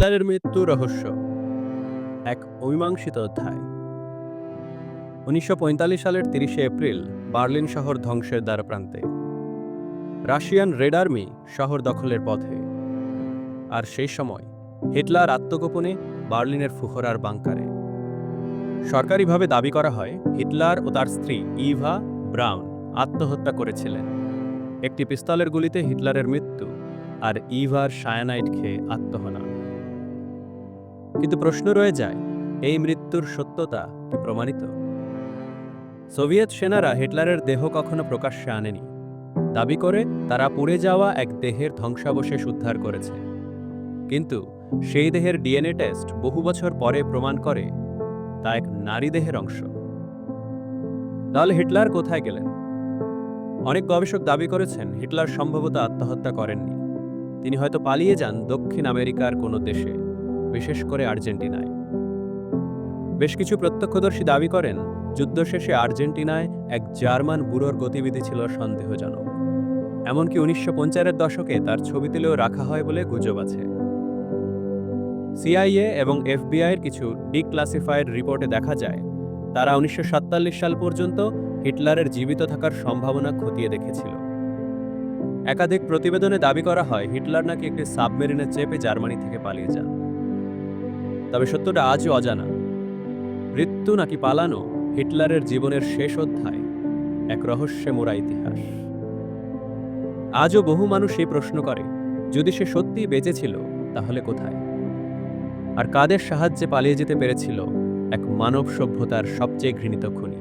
হিটলারের মৃত্যু রহস্য। এক অমীমাংসিত অধ্যায়। উনিশশো পঁয়তাল্লিশ সালের তিরিশে এপ্রিল বার্লিন শহর ধ্বংসের দ্বারপ্রান্তে রাশিয়ান রেড আর্মি শহর দখলের পথে। আর সেই সময় হিটলার আত্মগোপনে বার্লিনের ফুহরার বাংকারে। সরকারিভাবে দাবি করা হয়, হিটলার ও তার স্ত্রী ইভা ব্রাউন আত্মহত্যা করেছিলেন। একটি পিস্তলের গুলিতে হিটলারের মৃত্যু আর ইভার সায়ানাইট খেয়ে আত্মহনন। কিন্তু প্রশ্ন রয়ে যায়, এই মৃত্যুর সত্যতা কি প্রমাণিত? সোভিয়েত সেনারা হিটলারের দেহ কখনো প্রকাশ্যে আনেনি। দাবি করে তারা পুড়ে যাওয়া এক দেহের ধ্বংসাবশেষ উদ্ধার করেছে। কিন্তু সেই দেহের ডিএনএ টেস্ট বহু বছর পরে প্রমাণ করে, তা এক নারী দেহের অংশ। তাহলে হিটলার কোথায় গেলেন? অনেক গবেষক দাবি করেছেন হিটলার সম্ভবত আত্মহত্যা করেননি। তিনি হয়তো পালিয়ে যান দক্ষিণ আমেরিকার কোনো দেশে। বিশেষ করে আর্জেন্টিনায়। বেশ কিছু প্রত্যক্ষদর্শী দাবি করেন, যুদ্ধ শেষে আর্জেন্টিনায় এক জার্মান ব্যুরোর গতিবিধি ছিল সন্দেহজনক। এমনকি উনিশশো পঞ্চাশের দশকে তার ছবি তুলেও রাখা হয় বলে গুজব আছে। সিআইএ এবং এফবিআইয়ের কিছু ডিক্লাসিফাইড রিপোর্টে দেখা যায়, তারা উনিশশো সাল পর্যন্ত হিটলারের জীবিত থাকার সম্ভাবনা খতিয়ে দেখেছিল। একাধিক প্রতিবেদনে দাবি করা হয়, হিটলার নাকি একটি সাবমেরিনে চেপে জার্মানি থেকে পালিয়ে যান। তবে সত্যটা আজও অজানা। মৃত্যু নাকি পালানো হিটলারের জীবনের শেষ অধ্যায়, এক রহস্যে মোড়া ইতিহাস। আজও বহু মানুষ এই প্রশ্ন করে, যদি সে সত্যিই বেঁচে ছিল তাহলে কোথায়? আর কাদের সাহায্যে পালিয়ে যেতে পেরেছিল এক মানব সভ্যতার সবচেয়ে ঘৃণিত খুনি?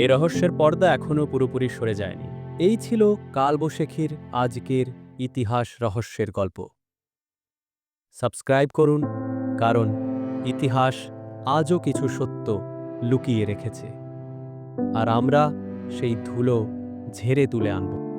এই রহস্যের পর্দা এখনও পুরোপুরি সরে যায়নি। এই ছিল কালবৈশাখীর, আজকের ইতিহাস রহস্যের গল্প। সাবস্ক্রাইব করুন, কারণ ইতিহাস আজও কিছু সত্য লুকিয়ে রেখেছে। আর আমরা সেই ধুলো ঝেড়ে তুলে আনব।